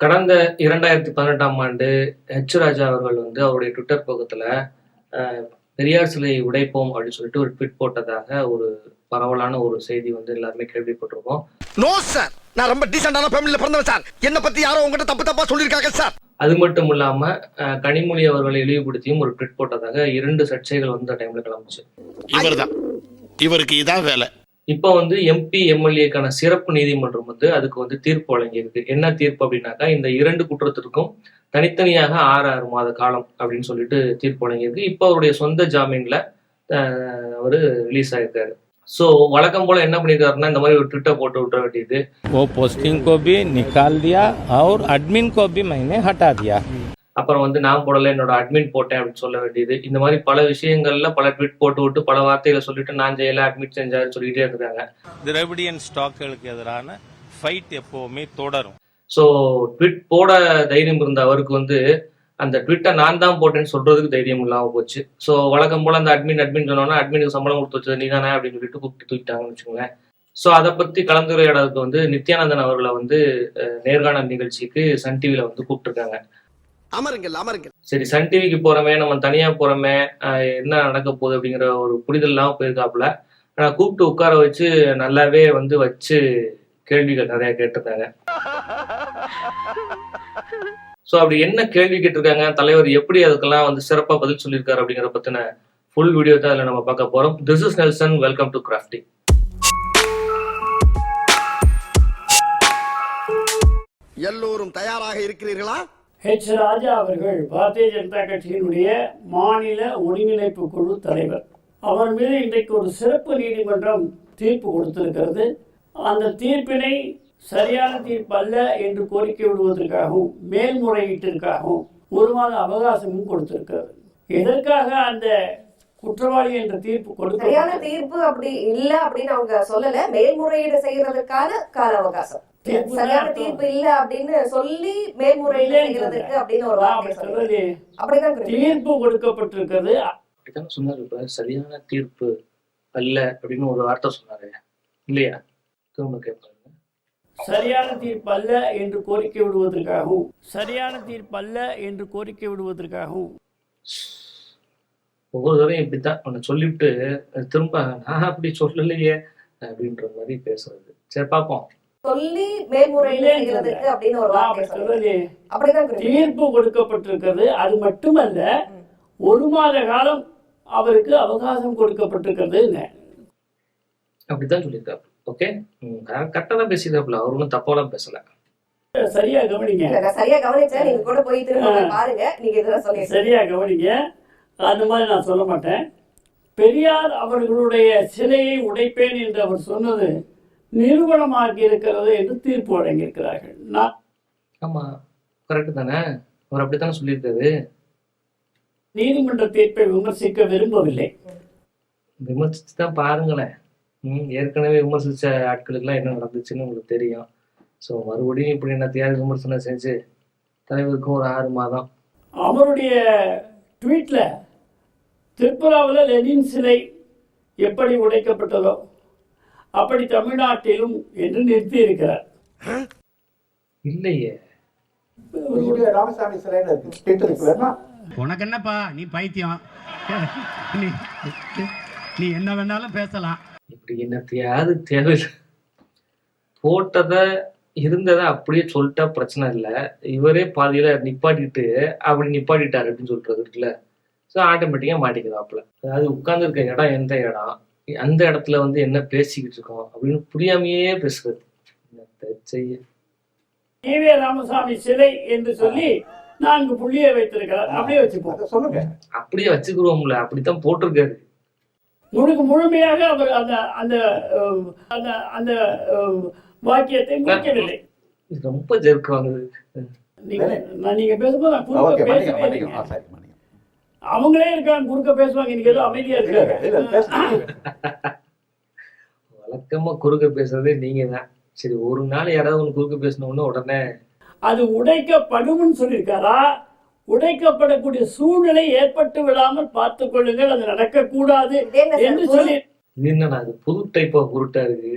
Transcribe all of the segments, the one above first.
கடந்த இரண்டாயிரத்தி பதினெட்டாம் ஆண்டு ஹெச் ராஜா அவர்கள் வந்து அவருடைய ட்விட்டர் பக்கத்துல பெரியார் சிலையை உடைப்போம் அப்படின்னு சொல்லிட்டு ஒரு ட்விட் போட்டதாக ஒரு பரவலான ஒரு செய்தி வந்து எல்லாருமே கேள்விப்பட்டிருக்கோம். நோ சார் நான் ரொம்ப டீசென்டான ஃபேமிலில பிறந்தவன் சார் என்ன பத்தி யாரோ உங்ககிட்ட தப்பு தப்பா சொல்லிருக்காங்க சார் அது மட்டும் இல்லாம அஹ், கனிமொழி அவர்களை இழிவுபடுத்தியும் ஒரு ட்விட் போட்டதாக இரண்டு சர்ச்சைகள் வந்து டைம்ல கிளம்புச்சு. இவர்தான். இவருக்கு இதான் வேலை. இப்போ வந்து எம்பி எம்எல்ஏக்கான சிறப்பு நீதிமன்றம் வந்து அதுக்கு வந்து தீர்ப்பு வழங்கியிருக்கு. என்ன தீர்ப்பு அப்படின்னாக்கா இந்த இரண்டு குற்றத்திற்கும் தனித்தனியாக ஆறு ஆறு மாத காலம் அப்படின்னு சொல்லிட்டு தீர்ப்பு வழங்கியிருக்கு. இப்போ அவருடைய சொந்த ஜாமீன்ல அவர் ரிலீஸ் ஆயிருக்காரு. ஸோ வழக்கம் போல என்ன பண்ணிருக்காருன்னா இந்த மாதிரி ஒரு ட்விட்டர் போட்டு விட்டுற வேண்டியது. ஓ போஸ்டிங் கோபி நிக்கால் தியா அவர் அட்மின் கோபி மைனே ஹட்டா தியா அப்புறம் வந்து நான் போடல என்னோட அட்மின் போட்டேன் அப்படின்னு சொல்ல வேண்டியது. இந்த மாதிரி பல விஷயங்கள்ல பல ட்விட் போட்டு விட்டு பல வார்த்தைகளை சொல்லிட்டு நான் செய்யல அட்மிட் செஞ்சாருன்னு சொல்லிட்டே இருக்காங்க. திராவிடியன் ஸ்டாக்குகளுக்கு எதிரான ஃபைட் எப்பவுமே தொடரும். ஸோ ட்விட் போட தைரியம் இருந்த அவருக்கு வந்து அந்த ட்விட்டை நான் தான் போட்டேன்னு சொல்றதுக்கு தைரியம் இல்லாம போச்சு. ஸோ வழக்கம் போல அந்த அட்மின் அட்மின் சொன்னோன்னா அட்மினுக்கு சம்பளம் கொடுத்து வச்சது நீ தானே அப்படின்னு சொல்லிட்டு கூப்பிட்டு தூக்கிட்டாங்கன்னு வச்சுக்கோங்களேன். ஸோ அதை பத்தி கலந்துரையாடலுக்கு வந்து நித்யானந்தன் அவர்களை வந்து நேர்காணல் நிகழ்ச்சிக்கு சன் டிவில வந்து கூப்பிட்டுருக்காங்க. அமருங்கள் அமருங்கள். சரி சன் டிவிக்கு போறோமே நம்ம தனியா போறோமே என்ன நடக்க போகுது அப்படிங்கிற ஒரு புரிதல் இல்லாம போயிருக்காப்புல. ஆனா கூப்பிட்டு உட்கார வச்சு நல்லாவே வந்து வச்சு கேள்விகள் நிறைய கேட்டிருக்காங்க. சோ அப்படி என்ன கேள்வி கேட்டிருக்காங்க? தலைவர் எப்படி அதுக்கெல்லாம் வந்து சிறப்பா பதில் சொல்லியிருக்காரு அப்படிங்கிற பத்தின ஃபுல் வீடியோ தான் அதுல நம்ம பார்க்க போறோம். This is Nelson welcome to Crafty எல்லோரும் தயாராக இருக்கிறீர்களா? ஹெச் ராஜா அவர்கள் பாரதிய ஜனதா கட்சியினுடைய மாநில ஒருங்கிணைப்பு குழு தலைவர். அவர் மீது இன்றைக்கு ஒரு சிறப்பு நீதிமன்றம் தீர்ப்பு கொடுத்திருக்கிறது. அந்த தீர்ப்பினை சரியான தீர்ப்பு அல்ல என்று கோரிக்கை விடுவதற்காகவும் மேல்முறையீட்டிற்காகவும் ஒரு மாத அவகாசமும் கொடுத்திருக்கிறது. எதற்காக அந்த குற்றவாளி என்ற தீர்ப்பு சரியான கொடுக்க தீர்ப்பு அப்படி இல்ல அப்படின்னு அவங்க சொல்லல. மேல்முறையீடு செய்யறதுக்கான கால அவகாசம். சரியான தீர்ப்பு இல்ல அப்படின்னு சொல்லி மேல்முறையீடு அப்படின்னு ஒரு வார்த்தை. அப்படிதான். தீர்ப்பு கொடுக்கப்பட்டிருக்கிறது. அப்படித்தானே சொன்னாரு. இப்ப சரியான தீர்ப்பு அல்ல அப்படின்னு ஒரு வார்த்தை சொன்னாரு. இல்லையா? திரும்ப கேட்பாங்க சரியான தீர்ப்பு அல்ல என்று கோரிக்கை விடுவதற்காகவும் சரியான தீர்ப்பு அல்ல என்று கோரிக்கை விடுவதற்காகவும். ஒவ்வொரு தடவையும் இப்படித்தான் உன்னை சொல்லிவிட்டு திரும்ப நான் அப்படி சொல்லலையே அப்படின்ற மாதிரி பேசுறது. சரி பார்ப்போம். சொல்லி மேல்முறையீடு அப்படின்னு ஒரு வார்த்தை. அப்படிதான். தீர்ப்பு கொடுக்கப்பட்டிருக்கிறது. அது மட்டுமல்ல ஒரு மாத காலம் அவருக்கு அவகாசம் கொடுக்கப்பட்டிருக்கிறது அப்படித்தான் சொல்லியிருக்காரு. ஓகே கரெக்டாக தான் பேசியிருக்காப்புல. அவர் ஒன்றும் தப்பாலாம் பேசல. சரியா கவனிங்க. சரியா கவனிச்சேன் நீங்க கூட போய் திரும்ப போய் பாருங்க. நீங்க இதெல்லாம் சொல்லி சரியா கவனிங்க. அந்த மாதிரி நான் சொல்ல மாட்டேன். பெரியார் அவர்களுடைய சிலையை உடைப்பேன் என்று அவர் சொன்னது நிறுவனமாகி இருக்கிறது என்று தீர்ப்பு வழங்கியிருக்கிறார்கள். நான் ஆமா கரெக்டு தானே? அவர் அப்படித்தானே சொல்லியிருக்காரு? நீதிமன்ற தீர்ப்பை விமர்சிக்க விரும்பவில்லை. விமர்சிச்சு தான் பாருங்களேன் ஏற்கனவே விமர்சிச்ச ஆட்களுக்கெல்லாம் என்ன நடந்துச்சுன்னு உங்களுக்கு தெரியும். ஸோ மறுபடியும் இப்படி என்னத்தையாவது விமர்சனம் செஞ்சு தலைவருக்கும் ஒரு ஆறு மாதம். அவருடைய ட்வீட்டில் திரிபுராவில் லெனின் சிலை எப்படி உடைக்கப்பட்டதோ அப்படி தமிழ்நாட்டிலும் என்று நிறுத்தி இருக்கிறார் இல்லையே. இங்கே ராமசாமி உனக்கு என்னப்பா? நீ பைத்தியம். நீ நீ என்ன வேணாலும் பேசலாம். இப்படி என்னத்தையாவது தேவை போட்டதை இருந்ததை அப்படியே சொல்லிட்டா பிரச்சனை இல்லை. இவரே பாதியில நிப்பாட்டிட்டு அப்படி நிப்பாட்டிட்டாரு அப்படின்னு சொல்றது இருக்குல்ல. ஸோ ஆட்டோமேட்டிக்காக மாட்டிக்கிறாப்புல அதாவது உட்கார்ந்துருக்க இடம் எந்த இடம்? அந்த இடத்துல வந்து என்ன பேசிக்கிட்டு இருக்கோம் அப்படின்னு புரியாமையே பேசுறது. செய்ய ராமசாமி சிலை என்று சொல்லி நான்கு புள்ளியை வைத்திருக்கிறார். அப்படியே வச்சுப்போம். அதை சொல்லுங்க. அப்படியே வச்சுக்கிறோம்ல அப்படித்தான் போட்டிருக்காரு. முழுக்க முழுமையாக அவர் அந்த அந்த அந்த அந்த வாக்கியத்தை முடிக்கவில்லை. ரொம்ப ஜெர்க்கு வாங்குது. நீங்க நான் நீங்க பேசும்போது அவங்களே இருக்காங்க குறுக்க பேசுவாங்க இன்னைக்கு ஏதோ அமைதியா இருக்காங்க. வழக்கமா குறுக்க பேசுறதே நீங்க தான் சரி ஒரு நாள் யாராவது ஒன்று குறுக்க பேசணும்னு உடனே அது உடைக்கப்படும்னு சொல்லியிருக்காரா? உடைக்கப்படக்கூடிய சூழ்நிலை ஏற்பட்டு விடாமல் பார்த்துக் கொள்ளுங்கள் அது நடக்கக்கூடாது என்று சொல்லி என்னடா அது புது டைப் ஆஃப் உருட்டா இருக்கு?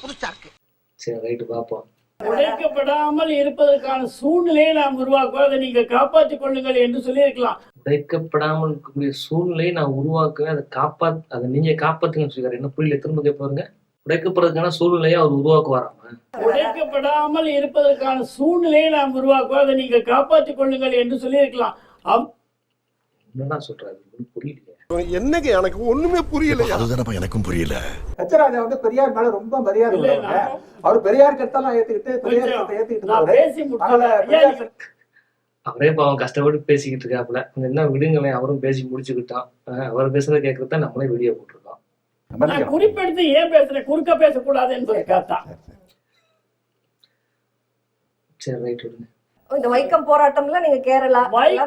புதுசா இருக்கு. சரி ரைட்டு பார்ப்போம். உடைக்கப்படாமல் இருப்பதற்கான சூழ்நிலையை நாம் உருவாக்குவோம் அதை நீங்க காப்பாற்றிக் கொள்ளுங்கள் என்று சொல்லியிருக்கலாம். உடைக்கப்படாமல் இருக்கக்கூடிய சூழ்நிலையை நான் உருவாக்குவேன் அதை காப்பாத் அதை நீங்க காப்பாத்துங்கன்னு சொல்லிருக்காரு என்ன புரியல திரும்ப கேட்பாருங்க உடைக்கப்படுறதுக்கான சூழ்நிலையை அவர் உருவாக்குவாராம? உடைக்கப்படாமல் இருப்பதற்கான சூழ்நிலையை நாம் உருவாக்குவோம் அதை நீங்க காப்பாற்றிக் கொள்ளுங்கள் என்று சொல்லியிருக்கலாம். என்னடா சொல்றாரு? ஒண்ணும் புரியலையே. என்னங்க எனக்கு ஒண்ணுமே புரியல அதுதானப்பா எனக்கும் புரியல. சத்யராஜா வந்து பெரியார் மேல ரொம்ப மரியாதை உள்ளவங்க. அவர் பெரியார் கருத்தெல்லாம் ஏத்துக்கிட்டு பெரியார் கருத்தை ஏத்துக்கிட்டு அவரே பாவம் கஷ்டப்பட்டு பேசிக்கிட்டு இருக்காப்புல. என்ன விடுங்களேன் அவரும் பேசி முடிச்சுக்கிட்டான். அவர் பேசுறத கேட்கறது நம்மளே வீடியோ போட்டிருக்கோம். குறிப்பெடுத்து ஏன் பேசுறேன்? குறுக்க பேசக்கூடாது என்பதற்காக தான் சரி ரைட் விடுங்க. இந்த வைக்கம் போராட்டம்ல நீங்க கேரளா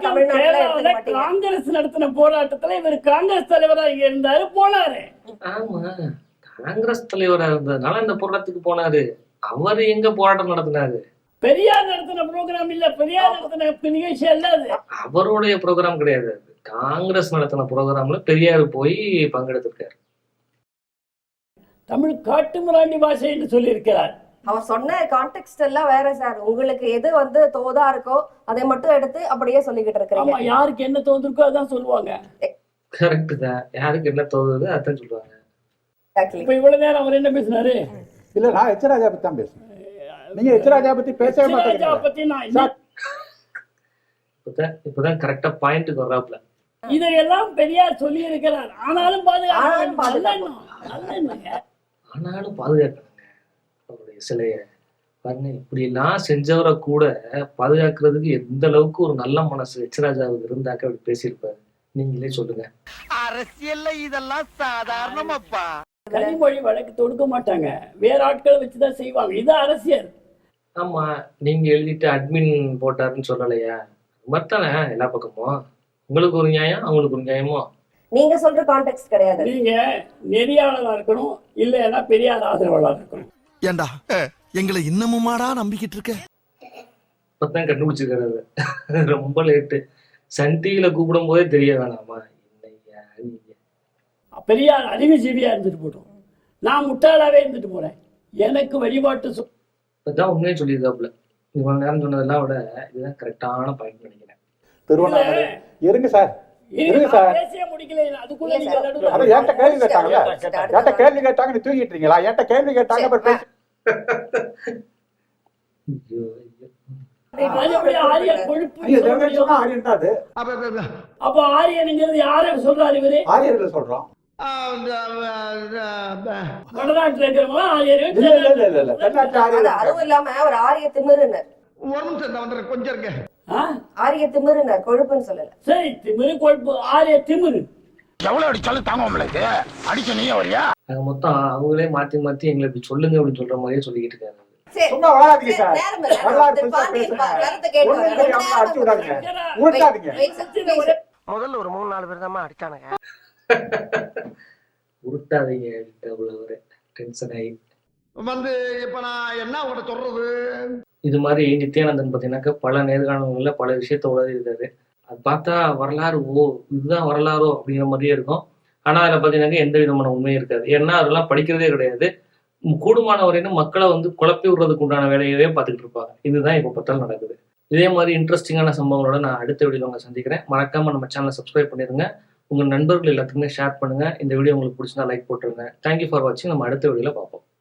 தமிழ்நாட்டுல காங்கிரஸ் நடத்தின போராட்டத்துல இவர் காங்கிரஸ் தலைவரா இருந்தாரு போனாரு. ஆமா காங்கிரஸ் தலைவரா இருந்ததுனால இந்த போராட்டத்துக்கு போனாரு. அவர் எங்க போராட்டம் நடத்தினாரு? பெரியார் நடத்தின ப்ரோக்ராம் இல்ல பெரியார் நடத்தின நிகழ்ச்சி அல்ல அது. அவருடைய ப்ரோக்ராம் கிடையாது. காங்கிரஸ் நடத்தின ப்ரோக்ராம்ல பெரியார் போய் பங்கெடுத்திருக்காரு. தமிழ் காட்டுமிராண்டி பாஷை என்று சொல்லியிருக்கிறார். அவர் சொன்ன கான்டெக்ட் எல்லாம் வேற சார் உங்களுக்கு எது வந்து தோதா இருக்கோ அதை மட்டும் எடுத்து அப்படியே சொல்லிக்கிட்டு ஆமா இருக்கிறீங்க யாருக்கு என்ன தோன்றிருக்கோ அதான் சொல்லுவாங்க. கரெக்ட் தான். யாருக்கு என்ன தோணுது அதான் சொல்லுவாங்க. இப்ப இவ்வளவு நேரம் அவர் என்ன பேசினாரு? இல்ல நான் எச்சராஜா பத்தி தான் பேசுறேன். நீங்க எச்சராஜா பத்தி பேசவே என்ன- இப்பதான் இப்பதான் கரெக்டா பாயிண்ட்டுக்கு வர்றாப்ல இதையெல்லாம் பெரியார் சொல்லி இருக்கிறார் ஆனாலும் பாதுகாப்பு. ஆனாலும் அவருடைய சிலைய பாருங்க இப்படி எல்லாம் செஞ்சவரை கூட பாதுகாக்கிறதுக்கு எந்த அளவுக்கு ஒரு நல்ல மனசு எச்ராஜாவுக்கு இருந்தாக்க அப்படி பேசியிருப்பாரு. நீங்களே சொல்லுங்க. அரசியல்ல இதெல்லாம் சாதாரணமாப்பா. கனிமொழி வழக்கு தொடுக்க மாட்டாங்க. வேற ஆட்களை வச்சுதான் செய்வாங்க. இது அரசியல். ஆமா நீங்க எழுதிட்டு அட்மின் போட்டாருன்னு சொல்லலையா? அது மாதிரி தானே எல்லா பக்கமும். உங்களுக்கு ஒரு நியாயம் அவங்களுக்கு ஒரு நியாயமோ? நீங்க சொல்ற கான்டெக்ட் கிடையாது. நீங்க நெறியாளரா இருக்கணும் இல்லைன்னா பெரியார் ஆதரவாளர் இருக்கணும். ஏண்டா? எங்களை இன்னமுமாடா நம்பிக்கிட்டு இருக்க? இப்பதான் கண்டுபிடிச்சிருக்காரு. ரொம்ப லேட்டு சன் டிவில கூப்பிடும் போதே தெரிய வேணாமா? பெரியார் அறிவுஜீவியா இருந்துட்டு போட்டோம். நான் முட்டாளாவே இருந்துட்டு போறேன். எனக்கு வழிபாட்டு இப்பதான் உண்மையே சொல்லியிருக்காப்புல. இவ்வளவு நேரம் சொன்னதெல்லாம் விட இதுதான் கரெக்டான பாயிண்ட் நினைக்கிறேன். திருவண்ணாமலை. இருங்க சார். இருங்க, சார். அதுக்குள்ள கேள்வி ஏன்ட்ட கேள்வி கேட்டாங்க நீ தூங்கிட்டு இருக்கீங்களா? ஏன்ட்ட கேள்வி கேட்டாங்க அப்ப ஆரியனுங்கிறது யார சொல்றாரு இவரு? ஆரியர்களை சொல்றோம் வடநாட்டுல இருக்கிறவங்க ஆரியர் இல்ல இல்ல இல்ல இல்ல இல்ல தென்னாட்டு அது ஆரியர் அதுவும் இல்லாம அவர் ஆரிய திமிருனர் ஒரு நிமிஷம் கொஞ்சம் இருங்க? ஆரிய திமிருனர் கொழுப்புன்னு சொல்லல. சரி திமிரு கொழுப்பு ஆரிய திமிரு. எவ்வளவு அடிச்சாலும் தாங்க உங்களுக்கு அடிச்ச நீ வரியா? ஆக மொத்தம் அவங்களே மாத்தி மாத்தி எங்களை இப்படி சொல்லுங்க அப்படின்னு சொல்ற மாதிரியே சொல்லிக்கிட்டு இருக்காங்க. சும்மா சரி, அடிச்சு விடாதீங்க. உருட்டாதீங்க. முதல்ல ஒரு மூணு நாலு பேர் தான் அடிச்சானுங்க. உருட்டாதீங்க அவ்வளவு டென்ஷன் ஆகி. வந்து இப்ப நான் என்ன உங்கள்ட்ட சொல்றது? இது மாதிரி நித்யானந்தன் பார்த்தீங்கன்னாக்கா பல நேர்காணல்களில் பல விஷயத்த உலகி இருக்காரு அது பார்த்தா வரலாறு ஓ இதுதான் வரலாறோ அப்படிங்கிற மாதிரியே இருக்கும். ஆனால் அதில் பார்த்தீங்கன்னாக்க எந்த விதமான உண்மையும் இருக்காது. ஏன்னா அதெல்லாம் படிக்கிறதே கிடையாது. கூடுமான வரையிலும் மக்களை வந்து குழப்பி விடுறதுக்கு உண்டான வேலையவே பார்த்துக்கிட்டு இருப்பாங்க. இதுதான் இப்போ பார்த்தாலும் நடக்குது. இதே மாதிரி இன்ட்ரெஸ்டிங்கான சம்பவங்களோட நான் அடுத்த வீடியோ உங்களை சந்திக்கிறேன். மறக்காம நம்ம சேனலை சப்ஸ்கிரைப் பண்ணிடுங்க. உங்கள் நண்பர்கள் எல்லாத்துக்குமே ஷேர் பண்ணுங்க. இந்த வீடியோ உங்களுக்கு பிடிச்சிருந்தா லைக் போட்டுருங்க. தேங்க்யூ ஃபார் வாட்சிங் நம்ம அடுத்த வீடியோவில் பார்ப்போம்.